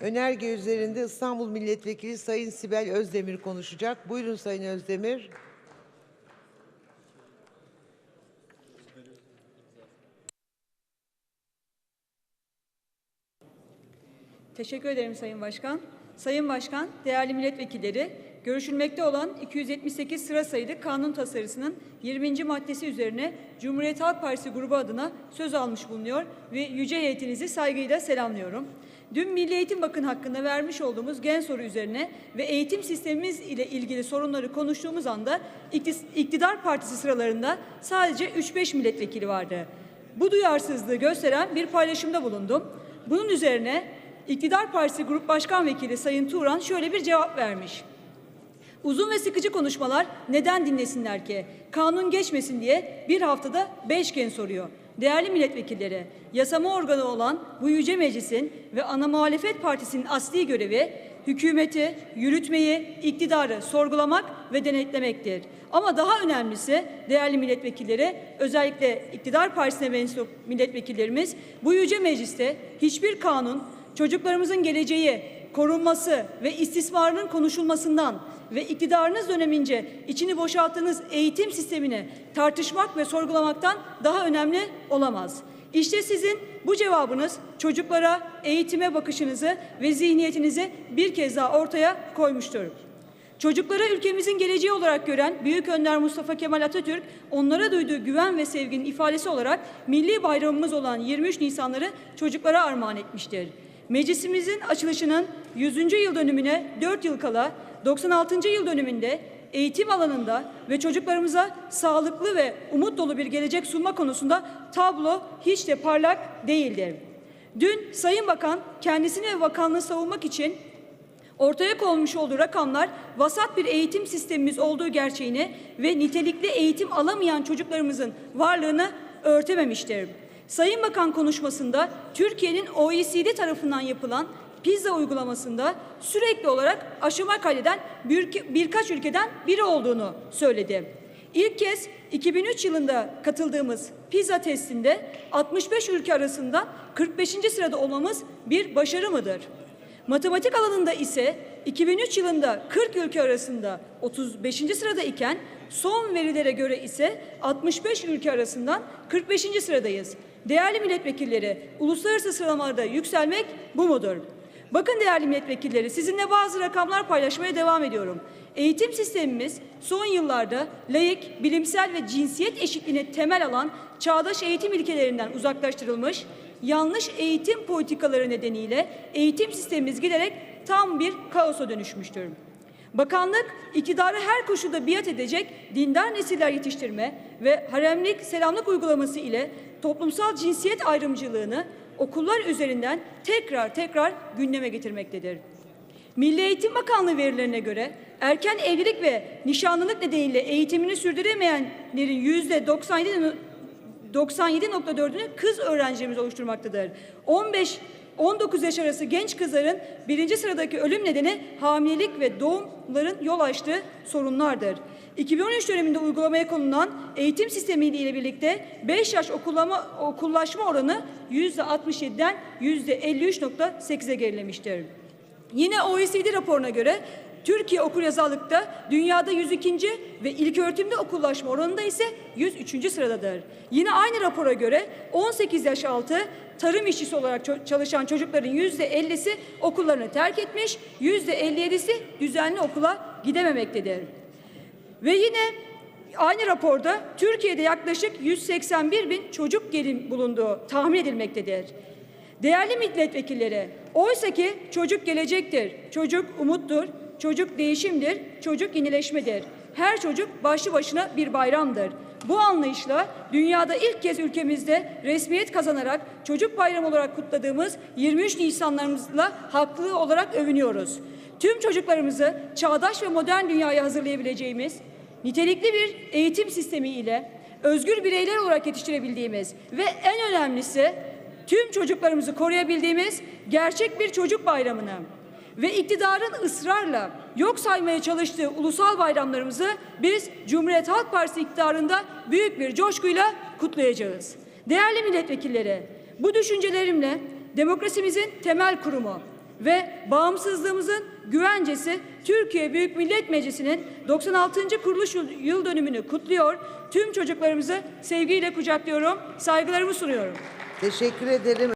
Önerge üzerinde İstanbul Milletvekili Sayın Sibel Özdemir konuşacak. Buyurun Sayın Özdemir. Teşekkür ederim Sayın Başkan. Sayın Başkan, değerli milletvekilleri, görüşülmekte olan 278 sıra sayılı kanun tasarısının 20. maddesi üzerine Cumhuriyet Halk Partisi grubu adına söz almış bulunuyor ve yüce heyetinizi saygıyla selamlıyorum. Dün Milli Eğitim Bakın hakkında vermiş olduğumuz gen soru üzerine ve eğitim sistemimiz ile ilgili sorunları konuştuğumuz anda iktidar partisi sıralarında sadece 3-5 milletvekili vardı. Bu duyarsızlığı gösteren bir paylaşımda bulundum. Bunun üzerine İktidar Partisi Grup Başkan Vekili Sayın Turan şöyle bir cevap vermiş. Uzun ve sıkıcı konuşmalar neden dinlesinler ki? Kanun geçmesin diye bir haftada beş gen soruyor. Değerli milletvekilleri, yasama organı olan bu yüce meclisin ve ana muhalefet partisinin asli görevi hükümeti, yürütmeyi, iktidarı sorgulamak ve denetlemektir. Ama daha önemlisi değerli milletvekilleri, özellikle iktidar partisine mensup milletvekillerimiz bu yüce mecliste hiçbir kanun çocuklarımızın geleceği, korunması ve istismarının konuşulmasından ve iktidarınız dönemince içini boşalttığınız eğitim sistemini tartışmak ve sorgulamaktan daha önemli olamaz. İşte sizin bu cevabınız çocuklara eğitime bakışınızı ve zihniyetinizi bir kez daha ortaya koymuştur. Çocuklara ülkemizin geleceği olarak gören Büyük Önder Mustafa Kemal Atatürk onlara duyduğu güven ve sevginin ifadesi olarak milli bayramımız olan 23 Nisanları çocuklara armağan etmiştir. Meclisimizin açılışının 100. yıl dönümüne 4 yıl kala 96. yıl dönümünde eğitim alanında ve çocuklarımıza sağlıklı ve umut dolu bir gelecek sunma konusunda tablo hiç de parlak değildir. Dün Sayın Bakan kendisini ve bakanlığı savunmak için ortaya konmuş olduğu rakamlar vasat bir eğitim sistemimiz olduğu gerçeğini ve nitelikli eğitim alamayan çocuklarımızın varlığını örtememiştir. Sayın Bakan konuşmasında Türkiye'nin OECD tarafından yapılan pizza uygulamasında sürekli olarak aşama kaydeden bir, birkaç ülkeden biri olduğunu söyledi. İlk kez 2003 yılında katıldığımız pizza testinde 65 ülke arasında 45. sırada olmamız bir başarı mıdır? Matematik alanında ise 2003 yılında 40 ülke arasında 35. sırada iken son verilere göre ise 65 ülke arasından 45. sıradayız. Değerli milletvekilleri, uluslararası sıralamalarda yükselmek bu mudur? Bakın değerli milletvekilleri, sizinle bazı rakamlar paylaşmaya devam ediyorum. Eğitim sistemimiz son yıllarda layık, bilimsel ve cinsiyet eşitliğine temel alan çağdaş eğitim ilkelerinden uzaklaştırılmış, yanlış eğitim politikaları nedeniyle eğitim sistemimiz giderek tam bir kaosa dönüşmüştür. Bakanlık iktidarı her koşulda biat edecek dindar nesiller yetiştirme ve haremlik selamlık uygulaması ile toplumsal cinsiyet ayrımcılığını okullar üzerinden tekrar tekrar gündeme getirmektedir. Milli Eğitim Bakanlığı verilerine göre erken evlilik ve nişanlılık nedeniyle eğitimini sürdüremeyenlerin yüzde 97 97.4'ünü kız öğrencilerimiz oluşturmaktadır. 15 19 yaş arası genç kızların birinci sıradaki ölüm nedeni hamilelik ve doğumların yol açtığı sorunlardır. 2013 döneminde uygulamaya konulan eğitim sistemi ile birlikte 5 yaş okullama, okullaşma oranı %67'den %53.8'e gerilemiştir. Yine OECD raporuna göre Türkiye okuryazarlıkta dünyada 102. ve ilköğretimde okullaşma oranında ise 103. sıradadır. Yine aynı rapora göre 18 yaş altı tarım işçisi olarak çalışan çocukların %50'si okullarını terk etmiş, %57'si düzenli okula gidememektedir. Ve yine aynı raporda Türkiye'de yaklaşık 181 bin çocuk gelin bulunduğu tahmin edilmektedir. Değerli milletvekilleri, oysa ki çocuk gelecektir, çocuk umuttur, çocuk değişimdir, çocuk yenileşmedir. Her çocuk başlı başına bir bayramdır. Bu anlayışla dünyada ilk kez ülkemizde resmiyet kazanarak çocuk bayramı olarak kutladığımız 23 Nisanlarımızla haklı olarak övünüyoruz. Tüm çocuklarımızı çağdaş ve modern dünyaya hazırlayabileceğimiz nitelikli bir eğitim sistemi ile özgür bireyler olarak yetiştirebildiğimiz ve en önemlisi tüm çocuklarımızı koruyabildiğimiz gerçek bir çocuk bayramını ve iktidarın ısrarla yok saymaya çalıştığı ulusal bayramlarımızı biz Cumhuriyet Halk Partisi iktidarında büyük bir coşkuyla kutlayacağız. Değerli milletvekilleri, bu düşüncelerimle demokrasimizin temel kurumu, ve bağımsızlığımızın güvencesi Türkiye Büyük Millet Meclisi'nin 96. kuruluş yıl- dönümünü kutluyor. Tüm çocuklarımızı sevgiyle kucaklıyorum. Saygılarımı sunuyorum. Teşekkür ederim.